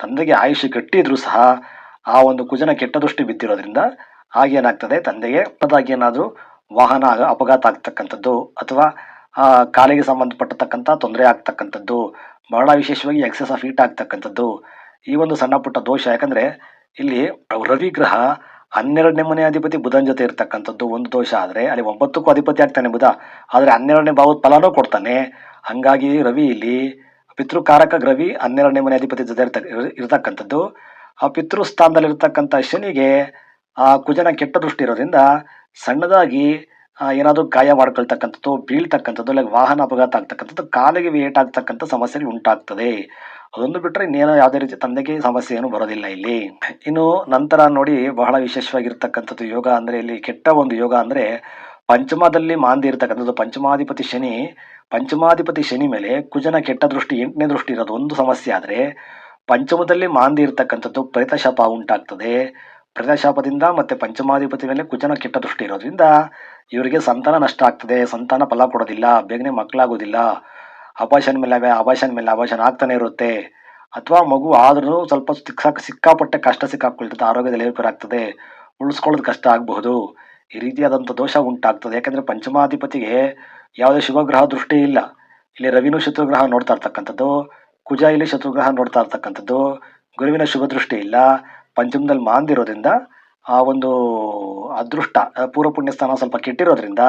Speaker 1: ತಂದೆಗೆ ಆಯುಷ್ಯ ಕಟ್ಟಿದ್ರೂ ಸಹ ಆ ಒಂದು ಕುಜನ ಕೆಟ್ಟ ದೃಷ್ಟಿ ಬಿದ್ದಿರೋದ್ರಿಂದ ಆಗೇನಾಗ್ತದೆ ತಂದೆಗೆ ಅದಾಗಿ ಏನಾದರೂ ವಾಹನ ಅಪಘಾತ ಆಗ್ತಕ್ಕಂಥದ್ದು ಅಥವಾ ಆ, ಕಾಲಿಗೆ ಸಂಬಂಧಪಟ್ಟತಕ್ಕಂಥ ತೊಂದರೆ ಆಗ್ತಕ್ಕಂಥದ್ದು ಬಹಳ ವಿಶೇಷವಾಗಿ ಎಕ್ಸಸ್ ಆಫ್ ಹೀಟ್ ಆಗ್ತಕ್ಕಂಥದ್ದು ಈ ಒಂದು ಸಣ್ಣ ಪುಟ್ಟ ದೋಷ. ಯಾಕಂದರೆ ಇಲ್ಲಿ ರವಿ ಗ್ರಹ ಹನ್ನೆರಡನೇ ಮನೆ ಅಧಿಪತಿ ಬುಧನ್ ಜೊತೆ ಇರ್ತಕ್ಕಂಥದ್ದು ಒಂದು ದೋಷ ಆದರೆ ಅಲ್ಲಿ ಒಂಬತ್ತಕ್ಕೂ ಅಧಿಪತಿ ಆಗ್ತಾನೆ ಬುಧ. ಆದರೆ ಹನ್ನೆರಡನೇ ಭಾವದ ಫಲನೂ ಕೊಡ್ತಾನೆ. ಹಂಗಾಗಿ ರವಿ ಇಲ್ಲಿ ಪಿತೃಕಾರಕ ರವಿ ಹನ್ನೆರಡನೇ ಮನೆ ಅಧಿಪತಿ ಜೊತೆ ಇರ್ತ- ಇರ್- ಇರ್ತಕ್ಕಂಥದ್ದು. ಆ ಪಿತೃ ಸ್ಥಾನದಲ್ಲಿ ಇರ್ತಕ್ಕಂಥ ಶನಿಗೆ ಆ ಕುಜನ ಕೆಟ್ಟ ದೃಷ್ಟಿ ಇರೋದ್ರಿಂದ ಸಣ್ಣದಾಗಿ ಏನಾದರೂ ಗಾಯ ಮಾಡ್ಕೊಳ್ತಕ್ಕಂಥದ್ದು, ಬೀಳ್ತಕ್ಕಂಥದ್ದು, ಇಲ್ಲ ವಾಹನ ಅಪಘಾತ ಆಗ್ತಕ್ಕಂಥದ್ದು, ಕಾಲಿಗೆ ವೇಟ್ ಆಗ್ತಕ್ಕಂಥ ಸಮಸ್ಯೆಗಳು ಉಂಟಾಗ್ತದೆ. ಅದೊಂದು ಬಿಟ್ಟರೆ ಇನ್ನೇನು ಯಾವುದೇ ರೀತಿ ತಂದೆಗೆ ಸಮಸ್ಯೆ ಏನು ಬರೋದಿಲ್ಲ ಇಲ್ಲಿ. ಇನ್ನು ನಂತರ ನೋಡಿ ಬಹಳ ವಿಶೇಷವಾಗಿರ್ತಕ್ಕಂಥದ್ದು ಯೋಗ ಅಂದರೆ ಇಲ್ಲಿ ಕೆಟ್ಟ ಒಂದು ಯೋಗ ಅಂದರೆ ಪಂಚಮದಲ್ಲಿ ಮಾಂದಿ ಇರ್ತಕ್ಕಂಥದ್ದು. ಪಂಚಮಾಧಿಪತಿ ಶನಿ ಪಂಚಮಾಧಿಪತಿ ಶನಿ ಮೇಲೆ ಕುಜನ ಕೆಟ್ಟ ದೃಷ್ಟಿ, ಎಂಟನೇ ದೃಷ್ಟಿ ಇರೋದು ಒಂದು ಸಮಸ್ಯೆ ಆದರೆ ಪಂಚಮದಲ್ಲಿ ಮಾಂದಿ ಇರ್ತಕ್ಕಂಥದ್ದು ಪ್ರೇತಶಾಪ ಉಂಟಾಗ್ತದೆ. ಪ್ರೇತಶಾಪದಿಂದ ಮತ್ತು ಪಂಚಮಾಧಿಪತಿ ಮೇಲೆ ಕುಜನ ಕೆಟ್ಟ ದೃಷ್ಟಿ ಇರೋದ್ರಿಂದ ಇವರಿಗೆ ಸಂತಾನ ನಷ್ಟ ಆಗ್ತದೆ. ಸಂತಾನ ಫಲ ಕೊಡೋದಿಲ್ಲ, ಬೇಗನೆ ಮಕ್ಕಳಾಗೋದಿಲ್ಲ. ಅಪಾಷನ್ ಮೇಲೆ ಅಭಾಷಣ ಮೇಲೆ ಅಭಾಷಣ ಆಗ್ತಾನೆ ಇರುತ್ತೆ. ಅಥವಾ ಮಗು ಆದ್ರೂ ಸ್ವಲ್ಪ ಸಿಕ್ಕಾಕ ಸಿಕ್ಕಾಪಟ್ಟೆ ಕಷ್ಟ ಸಿಕ್ಕಾಕೊಳ್ತದೆ ಆರೋಗ್ಯದಲ್ಲಿ ಏರ್ಪೇರಾಗ್ತದೆ ಉಳಿಸ್ಕೊಳ್ಳೋದು ಕಷ್ಟ ಆಗಬಹುದು. ಈ ರೀತಿಯಾದಂಥ ದೋಷ ಉಂಟಾಗ್ತದೆ. ಯಾಕಂದ್ರೆ ಪಂಚಮಾಧಿಪತಿಗೆ ಯಾವುದೇ ಶುಭಗ್ರಹ ದೃಷ್ಟಿ ಇಲ್ಲ. ಇಲ್ಲಿ ರವಿನು ಶತ್ರುಗ್ರಹ ನೋಡ್ತಾ ಇರ್ತಕ್ಕಂಥದ್ದು ಕುಜ ಇಲ್ಲಿ ಶತ್ರುಗ್ರಹ ನೋಡ್ತಾ ಇರ್ತಕ್ಕಂಥದ್ದು, ಗುರುವಿನ ಶುಭ ದೃಷ್ಟಿ ಇಲ್ಲ. ಪಂಚಮದಲ್ಲಿ ಮಾಂದಿರೋದ್ರಿಂದ ಆ ಒಂದು ಅದೃಷ್ಟ ಪೂರ್ವ ಪುಣ್ಯ ಸ್ಥಾನ ಸ್ವಲ್ಪ ಕೆಟ್ಟಿರೋದ್ರಿಂದ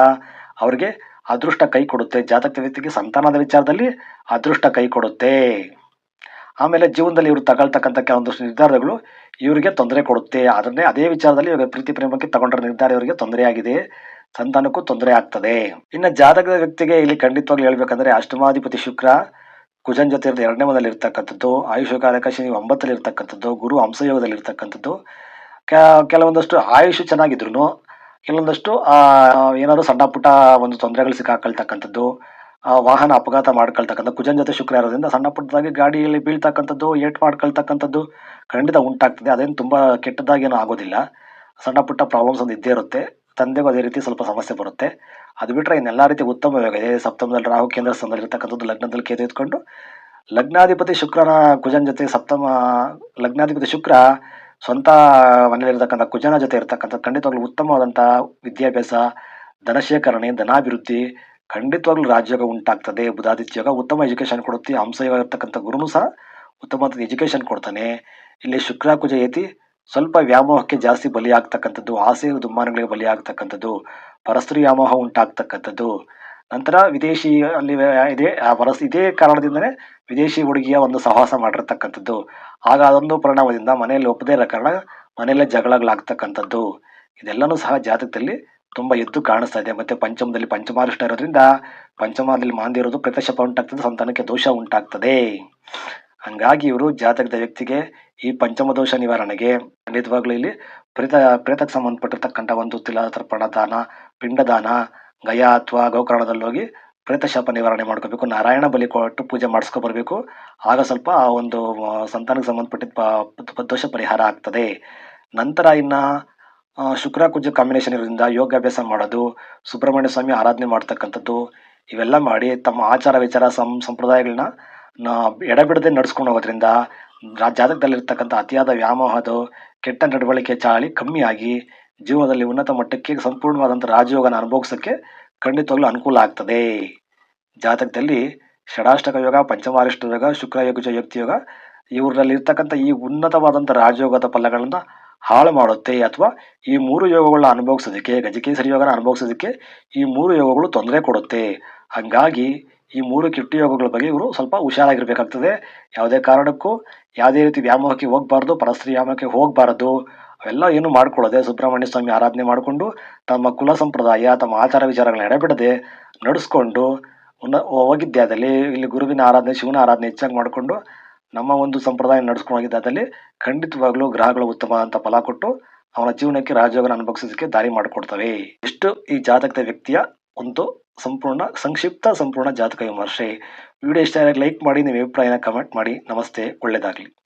Speaker 1: ಅವ್ರಿಗೆ ಅದೃಷ್ಟ ಕೈ ಕೊಡುತ್ತೆ. ಜಾತಕ ವ್ಯಕ್ತಿಗೆ ಸಂತಾನದ ವಿಚಾರದಲ್ಲಿ ಅದೃಷ್ಟ ಕೈ ಕೊಡುತ್ತೆ. ಆಮೇಲೆ ಜೀವನದಲ್ಲಿ ಇವರು ತಗೊಳ್ತಕ್ಕಂಥ ಕೆಲವೊಂದಷ್ಟು ನಿರ್ಧಾರಗಳು ಇವರಿಗೆ ತೊಂದರೆ ಕೊಡುತ್ತೆ. ಅದನ್ನೇ ಅದೇ ವಿಚಾರದಲ್ಲಿ ಇವಾಗ ಪ್ರೀತಿ ಪ್ರೇಮಕ್ಕೆ ತಗೊಂಡ್ರ ನಿರ್ಧಾರ ಇವರಿಗೆ ತೊಂದರೆ ಆಗಿದೆ. ಸಂತಾನಕ್ಕೂ ತೊಂದರೆ ಆಗ್ತದೆ. ಇನ್ನು ಜಾತಕದ ವ್ಯಕ್ತಿಗೆ ಇಲ್ಲಿ ಖಂಡಿತವಾಗ್ಲೂ ಹೇಳ್ಬೇಕಂದ್ರೆ ಅಷ್ಟಮಾಧಿಪತಿ ಶುಕ್ರ, ಕುಜನ್ ಜೊತೆ ಎರಡನೇ ಮನೆಯಲ್ಲಿ ಇರ್ತಕ್ಕಂಥದ್ದು. ಆಯುಷಕಾರಕ ಶನಿ ಒಂಬತ್ತಲ್ಲಿ ಇರ್ತಕ್ಕಂಥದ್ದು. ಗುರು ಹಂಸಯೋಗದಲ್ಲಿ ಇರ್ತಕ್ಕಂಥದ್ದು. ಕೆ- ಕೆಲವೊಂದಷ್ಟು ಆಯುಷ್ ಚೆನ್ನಾಗಿದ್ರು ಕೆಲವೊಂದಷ್ಟು ಆ, ಏನಾದ್ರು ಸಣ್ಣ ಪುಟ್ಟ ಒಂದು ತೊಂದರೆಗಳು ಸಿಕ್ಕಾಕೊಳ್ತಕ್ಕಂಥದ್ದು ಆ, ವಾಹನ ಅಪಘಾತ ಮಾಡ್ಕೊಳ್ತಕ್ಕಂಥ ಕುಜನ್ ಜೊತೆ ಶುಕ್ರ ಇರೋದ್ರಿಂದ ಸಣ್ಣ ಪುಟ್ಟದಾಗಿ ಗಾಡಿಯಲ್ಲಿ ಬೀಳ್ತಕ್ಕಂಥದ್ದು ಏಟ್ ಮಾಡ್ಕೊಳ್ತಕ್ಕಂಥದ್ದು ಖಂಡಿತ ಉಂಟಾಗ್ತದೆ. ಅದೇನು ತುಂಬಾ ಕೆಟ್ಟದಾಗೇನು ಆಗೋದಿಲ್ಲ. ಸಣ್ಣ ಪುಟ್ಟ ಪ್ರಾಬ್ಲಮ್ಸ್ ಒಂದು ಇದ್ದೇ ಇರುತ್ತೆ. ತಂದೆಗೂ ಅದೇ ರೀತಿ ಸ್ವಲ್ಪ ಸಮಸ್ಯೆ ಬರುತ್ತೆ. ಅದು ಬಿಟ್ಟರೆ ಇನ್ನೆಲ್ಲ ರೀತಿ ಉತ್ತಮ ಯೋಗ ಇದೆ ಸಪ್ತಮದಲ್ಲಿ ರಾಹು ಕೇಂದ್ರ ಸ್ಥಾನದಲ್ಲಿ ಇರ್ತಕ್ಕಂಥದ್ದು ಲಗ್ನದಲ್ಲಿ ಕೇತು ಇಟ್ಕೊಂಡು ಲಗ್ನಾಧಿಪತಿ ಶುಕ್ರನ ಕುಜನ್ ಜೊತೆ ಸಪ್ತಮ ಲಗ್ನಾಧಿಪತಿ ಶುಕ್ರ ಸ್ವಂತ ಮನೆಯಲ್ಲಿರ್ತಕ್ಕಂಥ ಕುಜನ ಜೊತೆ ಇರ್ತಕ್ಕಂಥ ಖಂಡಿತವಾಗ್ಲೂ ಉತ್ತಮವಾದಂತಹ ವಿದ್ಯಾಭ್ಯಾಸ, ಧನಶೇಖರಣೆ, ಧನಾಭಿವೃದ್ಧಿ ಖಂಡಿತವಾಗ್ಲೂ ರಾಜ್ಯೋಗ ಉಂಟಾಗ್ತದೆ ಬುಧಾದಿತ್ಯೋಗ ಉತ್ತಮ ಎಜುಕೇಶನ್ ಕೊಡುತ್ತೆ. ಹಂಸಯೋಗ ಇರ್ತಕ್ಕಂಥ ಗುರುನು ಸಹ ಉತ್ತಮವಾದ ಎಜುಕೇಶನ್ ಕೊಡ್ತಾನೆ. ಇಲ್ಲಿ ಶುಕ್ರ ಕುಜ ಏತಿ ಸ್ವಲ್ಪ ವ್ಯಾಮೋಹಕ್ಕೆ ಜಾಸ್ತಿ ಬಲಿಯಾಗ್ತಕ್ಕಂಥದ್ದು ಆಸೆ ದುಮ್ಮಾನಗಳಿಗೆ ಬಲಿಯಾಗ್ತಕ್ಕಂಥದ್ದು, ಪರಸ್ತ್ರೀ ವ್ಯಾಮೋಹ ಉಂಟಾಗ್ತಕ್ಕಂಥದ್ದು. ನಂತರ ವಿದೇಶಿ ಅಲ್ಲಿ ಇದೆ. ಆ ಪರಸ್ ಇದೇ ಕಾರಣದಿಂದನೇ ವಿದೇಶಿ ಹುಡುಗಿಯ ಒಂದು ಸಹವಾಸ ಮಾಡಿರ್ತಕ್ಕಂಥದ್ದು. ಆಗ ಅದೊಂದು ಪರಿಣಾಮದಿಂದ ಮನೆಯಲ್ಲಿ ಒಪ್ಪದೇ ಇರೋ ಕಾರಣ ಮನೆಯಲ್ಲೇ ಜಗಳಗಳಾಗ್ತಕ್ಕಂಥದ್ದು. ಇದೆಲ್ಲನೂ ಸಹ ಜಾತಕದಲ್ಲಿ ತುಂಬ ಎದ್ದು ಕಾಣಿಸ್ತಾ ಇದೆ. ಮತ್ತೆ ಪಂಚಮದಲ್ಲಿ ಪಂಚಮಾರಿಷ್ಟ ಇರೋದ್ರಿಂದ ಪಂಚಮದಲ್ಲಿ ಮಾಂದಿ ಇರೋದು ಪ್ರತಿಶಪ ಉಂಟಾಗ್ತದೆ, ಸಂತಾನಕ್ಕೆ ದೋಷ ಉಂಟಾಗ್ತದೆ. ಹಂಗಾಗಿ ಇವರು ಜಾತಕದ ವ್ಯಕ್ತಿಗೆ ಈ ಪಂಚಮ ದೋಷ ನಿವಾರಣೆಗೆ ಖಂಡಿತವಾಗ್ಲೂ ಇಲ್ಲಿ ಪ್ರೇತ ಪ್ರೇತಕ್ಕೆ ಸಂಬಂಧಪಟ್ಟಿರ್ತಕ್ಕಂಥ ಒಂದು ತಿಲಾತರ್ಪಣ ದಾನ ಪಿಂಡದಾನ ಗಯ ಅಥವಾ ಗೋಕರ್ಣದಲ್ಲಿ ಹೋಗಿ ಪ್ರೇತ ಶಾಪ ನಿವಾರಣೆ ಮಾಡ್ಕೋಬೇಕು, ನಾರಾಯಣ ಬಲಿ ಕೊಟ್ಟು ಪೂಜೆ ಮಾಡಿಸ್ಕೊ ಬರಬೇಕು ಆಗ ಸ್ವಲ್ಪ ಆ ಒಂದು ಸಂತಾನಕ್ಕೆ ಸಂಬಂಧಪಟ್ಟಿದ್ದ ದೋಷ ಪರಿಹಾರ ಆಗ್ತದೆ. ನಂತರ ಇನ್ನು ಶುಕ್ರ ಕುಜ ಕಾಂಬಿನೇಷನ್ ಇರೋದ್ರಿಂದ ಯೋಗಾಭ್ಯಾಸ ಮಾಡೋದು, ಸುಬ್ರಹ್ಮಣ್ಯ ಸ್ವಾಮಿ ಆರಾಧನೆ ಮಾಡ್ತಕ್ಕಂಥದ್ದು, ಇವೆಲ್ಲ ಮಾಡಿ ತಮ್ಮ ಆಚಾರ ವಿಚಾರ ಸಂ, ಸಂಪ್ರದಾಯಗಳನ್ನ ಎಡಬಿಡದೆ ನಡ್ಸ್ಕೊಂಡು ಹೋಗೋದ್ರಿಂದ ಜಾತಕದಲ್ಲಿರ್ತಕ್ಕಂಥ ಅತಿಯಾದ ವ್ಯಾಮೋಹದ, ಕೆಟ್ಟ ನಡವಳಿಕೆ ಚಾಳಿ ಕಮ್ಮಿಯಾಗಿ ಜೀವನದಲ್ಲಿ ಉನ್ನತ ಮಟ್ಟಕ್ಕೆ ಸಂಪೂರ್ಣವಾದಂಥ ರಾಜಯೋಗನ ಅನುಭವಿಸೋಕ್ಕೆ ಖಂಡಿತವಾಗ್ಲೂ ಅನುಕೂಲ ಆಗ್ತದೆ. ಜಾತಕದಲ್ಲಿ ಷಡಾಷ್ಟಕ ಯೋಗ, ಪಂಚಮಾರಿಷ್ಟ ಯೋಗ, ಶುಕ್ರ ಯೋಗ ಯುಕ್ತಿ ಯೋಗ ಇವರಲ್ಲಿ ಇರ್ತಕ್ಕಂಥ ಈ ಉನ್ನತವಾದಂಥ ರಾಜಯೋಗದ ಫಲಗಳನ್ನ ಹಾಳು ಮಾಡುತ್ತೆ ಅಥವಾ ಈ ಮೂರು ಯೋಗಗಳನ್ನ ಅನುಭವಿಸೋದಕ್ಕೆ, ಗಜಕೇಸರಿ ಯೋಗನ ಅನುಭವಿಸೋದಕ್ಕೆ ಈ ಮೂರು ಯೋಗಗಳು ತೊಂದರೆ ಕೊಡುತ್ತೆ. ಹಾಗಾಗಿ ಈ ಮೂರು ಕೆಟ್ಟ ಯೋಗಗಳ ಬಗ್ಗೆ ಇವರು ಸ್ವಲ್ಪ ಹುಷಾರಾಗಿರ್ಬೇಕಾಗ್ತದೆ. ಯಾವುದೇ ಕಾರಣಕ್ಕೂ ಯಾವುದೇ ರೀತಿ ವ್ಯಾಮೋಹಕ್ಕೆ ಹೋಗಬಾರ್ದು ಪರಸ್ತ್ರೀ ವ್ಯಾಮೋಹಕ್ಕೆ ಹೋಗಬಾರ್ದು. ಅವೆಲ್ಲ ಏನು ಮಾಡ್ಕೊಳ್ಳದೆ ಸುಬ್ರಹ್ಮಣ್ಯ ಸ್ವಾಮಿ ಆರಾಧನೆ ಮಾಡಿಕೊಂಡು ತಮ್ಮ ಕುಲ ಸಂಪ್ರದಾಯ, ತಮ್ಮ ಆಚಾರ ವಿಚಾರಗಳನ್ನ ಎಡೆಬಿಡದೆ ನಡೆಸ್ಕೊಂಡು ಉನ್ನ ಹೋಗಿದ್ದಾದಲ್ಲಿ ಇಲ್ಲಿ ಗುರುವಿನ ಆರಾಧನೆ, ಶಿವನ ಆರಾಧನೆ ಹೆಚ್ಚಾಗಿ ಮಾಡಿಕೊಂಡು ನಮ್ಮ ಒಂದು ಸಂಪ್ರದಾಯ ನಡೆಸ್ಕೊಂಡು ಹೋಗಿದ್ದಾದಲ್ಲಿ ಖಂಡಿತವಾಗ್ಲೂ ಗ್ರಹಗಳು ಉತ್ತಮ ಅಂತ ಫಲ ಕೊಟ್ಟು ಅವನ ಜೀವನಕ್ಕೆ ರಾಜಯೋಗನ ಅನುಭವಿಸೋದಕ್ಕೆ ದಾರಿ ಮಾಡಿಕೊಡ್ತವೆ. ಇಷ್ಟು ಈ ಜಾತಕದ ವ್ಯಕ್ತಿಯ ಒಂದು ಸಂಪೂರ್ಣ ಸಂಕ್ಷಿಪ್ತ ಸಂಪೂರ್ಣ ಜಾತಕ ವಿಮರ್ಶೆ. ವಿಡಿಯೋ ಇಷ್ಟ ಲೈಕ್ ಮಾಡಿ, ನಿಮ್ಮ ಅಭಿಪ್ರಾಯನ ಕಮೆಂಟ್ ಮಾಡಿ. ನಮಸ್ತೆ, ಒಳ್ಳೆಯದಾಗಲಿ.